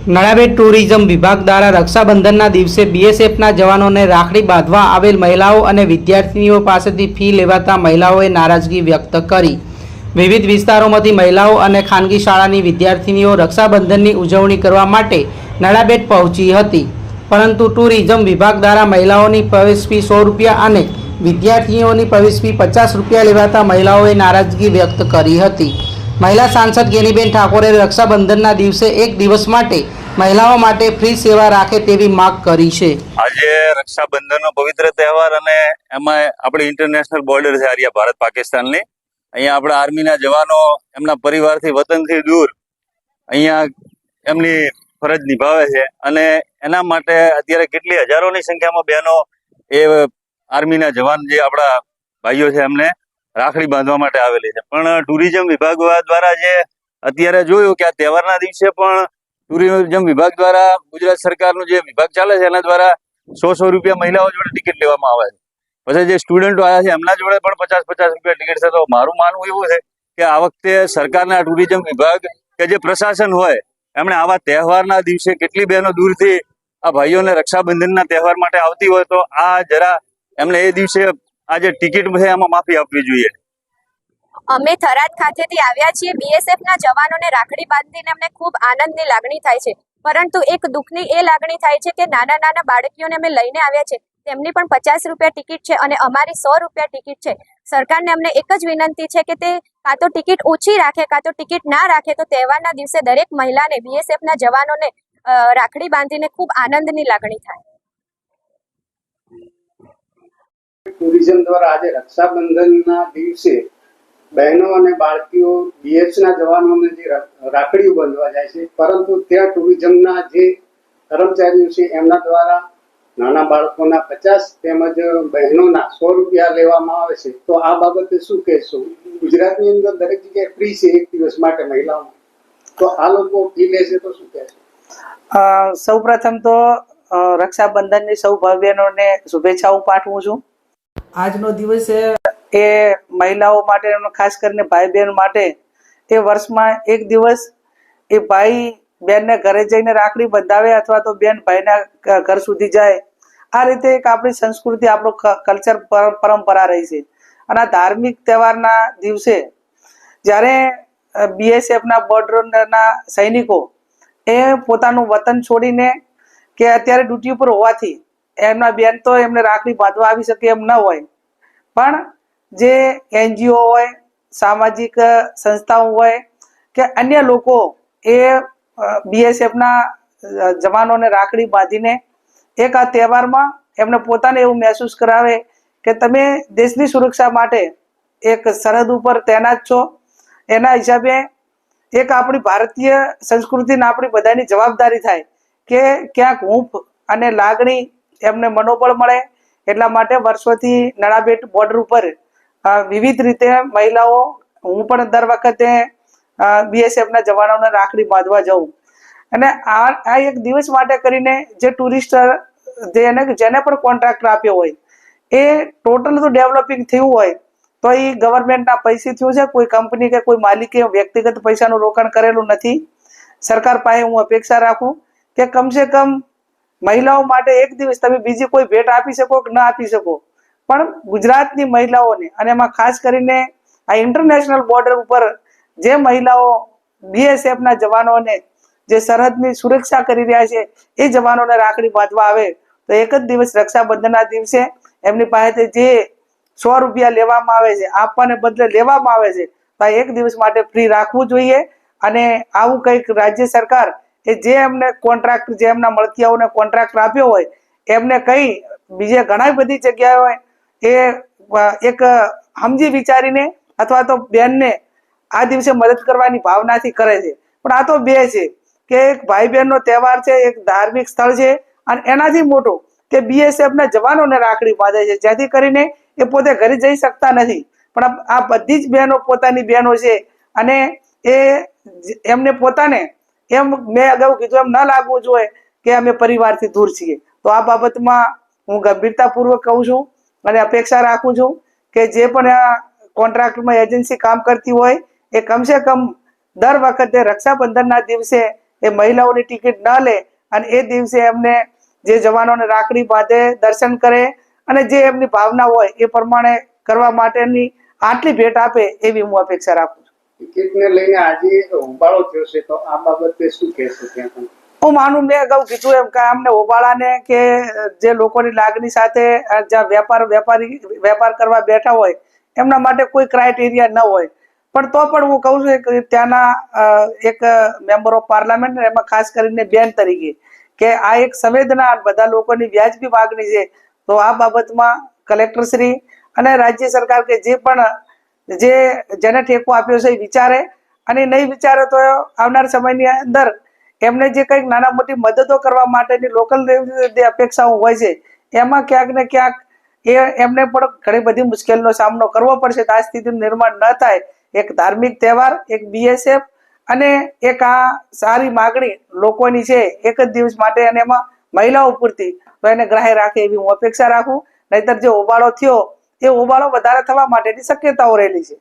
Nadabet tourism વિભાગ દ્વારા રક્ષાબંધનના દિવસે બીએસએફના જવાનોને રાખડી બાંધવા આવેલ મહિલાઓ અને વિદ્યાર્થીનીઓ પાસેથી ફી લેવાતા મહિલાઓએ નારાજગી વ્યક્ત કરી. વિવિધ વિસ્તારોમાંથી મહિલાઓ અને ખાનગી શાળાની વિદ્યાર્થીનીઓ રક્ષાબંધનની ઉજવણી કરવા માટે નળાબેટ પહોંચી હતી. પરંતુ ટુરિઝમ વિભાગ દ્વારા મહિલાઓની પ્રવેશ ફી સો રૂપિયા અને વિદ્યાર્થીઓની પ્રવેશ ફી પચાસ રૂપિયા લેવાતા મહિલાઓએ નારાજગી વ્યક્ત કરી હતી. મહિલા સાંસદ ગેનીબેન ઠાકોરે રક્ષાબંધનના દિવસે એક દિવસ માટે મહિલાઓ માટે ફ્રી સેવા રાખે તેવી માગ કરી છે. આજે રક્ષાબંધનનો પવિત્ર તહેવાર અને એમાં આપણી ઇન્ટરનેશનલ બોર્ડર છે આર્યા ભારત પાકિસ્તાનની. અહીંયા આપણા આર્મીના જવાનો, એમના પરિવારથી વતનથી દૂર અહીંયા એમની ફરજ નિભાવે છે. અને એના માટે અત્યારે કેટલી હજારોની સંખ્યામાં બહેનો એ આર્મીના જવાન જે આપણા ભાઈઓ છે એમને રાખડી બાંધવા માટે આવેલી છે. પણ ટુરિઝમ વિભાગ દ્વારા જે અત્યારે જોયું કે આ તહેવારના દિવસે પણ ટુરિઝમ વિભાગ દ્વારા ગુજરાત સરકારનું જે વિભાગ ચાલે છે, એના દ્વારા સો સો રૂપિયા મહિલાઓ જોડે ટિકિટ લેવામાં આવે છે. પછી જે સ્ટુડન્ટો આવ્યા છે, એમના જોડે પણ પચાસ પચાસ રૂપિયા ટિકિટ છે. તો મારું માનવું એવું છે કે આ વખતે સરકારના ટુરિઝમ વિભાગ કે જે પ્રશાસન હોય એમણે આવા તહેવારના દિવસે કેટલી બહેનો દૂરથી આ ભાઈઓને રક્ષાબંધનના તહેવાર માટે આવતી હોય તો આ જરા એમણે એ દિવસે આ જે ટિકિટ છે એમાં માફી આપવી જોઈએ. અમે થરાદ ખાતેથી આવ્યા છીએ. બીએસએફના જવાનોને રાખડી બાંધીને અમને ખૂબ આનંદની લાગણી થાય છે. પરંતુ એક દુઃખની એ લાગણી થાય છે કે નાના નાના બાળકીઓને અમે લઈને આવ્યા છે. તેમની પણ પચાસ રૂપિયા ટિકિટ છે અને અમારી સો રૂપિયા ટિકિટ છે. સરકારને અમને એક જ વિનંતી છે કે તે કાં તો ટિકિટ ઓછી રાખે, કાં તો ટિકિટ ના રાખે, તો તહેવારના દિવસે દરેક મહિલાને બીએસએફના જવાનોને રાખડી બાંધીને ખૂબ આનંદની લાગણી થાય. ટુરિઝમ દ્વારા આજે રક્ષાબંધનના દિવસે બહેનો અને બાળકીઓ બીએસના જવાનોને જે રાખડીઓ બાંધવા જાય છે, પરંતુ ત્યાં ટુરિઝમના જે કર્મચારીઓ છે, એમના દ્વારા નાના બાળકોના પચાસ તેમજ બહેનોના સો રૂપિયા લેવામાં આવે છે. તો આ બાબતે શું કહેશો? ગુજરાતની અંદર દરેક જગ્યાએ ફ્રી છે એક દિવસ માટે મહિલાઓ તો આ લોકો ફી લે છે તો શું કહેશો સૌ પ્રથમ તો રક્ષાબંધનની સૌ ભાઈ શુભેચ્છાઓ પાઠવું છું. આજનો દિવસ એ મહિલાઓ માટે ખાસ કરીને ભાઈ બહેન માટે એ વર્ષમાં એક દિવસ એ ભાઈ બેનને ઘરે જઈને રાખડી બંધાવે અથવા તો બેન ભાઈના ઘર સુધી જાય. આ રીતે એક આપણી સંસ્કૃતિ, આપણું કલ્ચર પરંપરા રહી છે. અને આ ધાર્મિક તહેવારના દિવસે જ્યારે બીએસએફના બોર્ડરના સૈનિકો એ પોતાનું વતન છોડીને કે અત્યારે ડ્યુટી ઉપર હોવાથી એમના બેન તો એમને રાખડી બાંધવા આવી શકે એમ ન હોય. પણ જે એનજીઓ હોય, સામાજિક સંસ્થાઓ હોય કે અન્ય લોકો એ બીએસએફના જવાનોને રાખડી બાંધીને એક આ તહેવારમાં એમને પોતાને એવું મહેસૂસ કરાવે કે તમે દેશની સુરક્ષા માટે એક સરહદ ઉપર તૈનાત છો. એના હિસાબે એક આપણી ભારતીય સંસ્કૃતિને આપણી બધાની જવાબદારી થાય કે ક્યાંક હૂંફ અને લાગણી એમને મનોબળ મળે. એટલા માટે વર્ષોથી નળાબેટ બોર્ડર ઉપર વિવિધ રીતે મહિલાઓ હું પણ દર વખતે બીએસએફના જવાનોને રાખડી બાંધવા જાઉં અને આ આ એક દિવસ માટે કરીને જે ટુરિસ્ટ જેને જેને પણ કોન્ટ્રાક્ટ આપ્યો હોય, એ ટોટલ તો ડેવલપિંગ થયું હોય, તો એ ગવર્મેન્ટના પૈસે થયું છે, કોઈ કંપની કે કોઈ માલિકે વ્યક્તિગત પૈસાનું રોકાણ કરેલું નથી. સરકાર પાસે હું અપેક્ષા રાખું કે કમસે કમ મહિલાઓ માટે એક દિવસ તમે બીજી કોઈ ભેટ આપી શકો કે ન આપી શકો. પણ ગુજરાતની મહિલાઓને, અને એમાં ખાસ કરીને આ ઇન્ટરનેશનલ બોર્ડર ઉપર જે મહિલાઓ બીએસએફના જવાનોને જે સરહદની સુરક્ષા કરી રહ્યા છે, એ જવાનોને રાખડી બાંધવા આવે, તો એક જ દિવસ રક્ષાબંધનના દિવસે એમની પાસેથી જે સો રૂપિયા લેવામાં આવે છે, આપવાને બદલે લેવામાં આવે છે, તો એક દિવસ માટે ફ્રી રાખવું જોઈએ અને આવું કંઈક રાજ્ય સરકાર એ જે એમને કોન્ટ્રાક્ટ જે એમના મળતિયાઓને કોન્ટ્રાક્ટ આપ્યો હોય, એમને કઈ બીજે ઘણા બધી જગ્યાએ એ એક સમજી વિચારીને અથવા તો બેનને આ દિવસે મદદ કરવાની ભાવનાથી કરે છે. પણ આ તો બે છે. કે એક ભાઈ બહેનનો તહેવાર છે, એક ધાર્મિક સ્થળ છે અને એનાથી મોટો કે બીએસએફના જવાનોને રાખડી બાંધે છે. જેથી કરીને એ પોતે ઘરે જઈ શકતા નથી. પણ આ- બધી જ બહેનો પોતાની બહેનો છે અને એ એમને પોતાને એમ મેં અગાઉ કીધું એમ ન લાગવું જોઈએ કે અમે પરિવારથી દૂર છીએ. તો આ બાબતમાં હું ગંભીરતાપૂર્વક કહું છું અને અપેક્ષા રાખું છું કે જે પણ આ કોન્ટ્રાક્ટમાં એજન્સી કામ કરતી હોય એ કમસે કમ દર વખતે રક્ષાબંધનના દિવસે એ મહિલાઓની ટિકિટ ન લે અને એ દિવસે એમને જે જવાનોને રાખડી બાંધે દર્શન કરે અને જે એમની ભાવના હોય એ પ્રમાણે કરવા માટેની આટલી ભેટ આપે એવી હું અપેક્ષા રાખું છું. ટિકિટને લઈને આજે હોબાળો થયો છે તો આ બાબતે શું કહેશો ત્યાં હું માનું મેં અગાઉ કીધું એમ કે અમને ઓબાળાને કે જે લોકોની લાગણી સાથે જ્યાં વેપાર વેપારી વેપાર કરવા બેઠા હોય એમના માટે કોઈ ક્રાઇટેરિયા ન હોય. પણ તો પણ હું કહું છું કે ત્યાંના એક મેમ્બર ઓફ પાર્લામેન્ટ એમાં ખાસ કરીને બેન તરીકે કે આ એક સંવેદના બધા લોકોની વ્યાજબી માગણી છે, તો આ બાબતમાં કલેક્ટરશ્રી અને રાજ્ય સરકાર કે જે પણ જે જેને ટેકો આપ્યો છે એ વિચારે અને નહીં વિચારે તો આવનાર સમયની અંદર એમને જે કંઈક નાના મોટી મદદો કરવા માટેની લોકલ અપેક્ષાઓ હોય છે, એમાં ક્યાંક ને ક્યાંક એ એમને પણ ઘણી બધી મુશ્કેલીનો સામનો કરવો પડશે આ સ્થિતિનું નિર્માણ ન થાય એક ધાર્મિક તહેવાર, એક બીએસએફ અને એક આ સારી માગણી લોકોની છે, એક જ દિવસ માટે અને એમાં મહિલાઓ પૂરતી. તો એને ગ્રાહ્ય રાખે એવી હું અપેક્ષા રાખું. નહીતર જે હોબાળો થયો, એ હોબાળો વધારે થવા માટેની શક્યતાઓ રહેલી છે.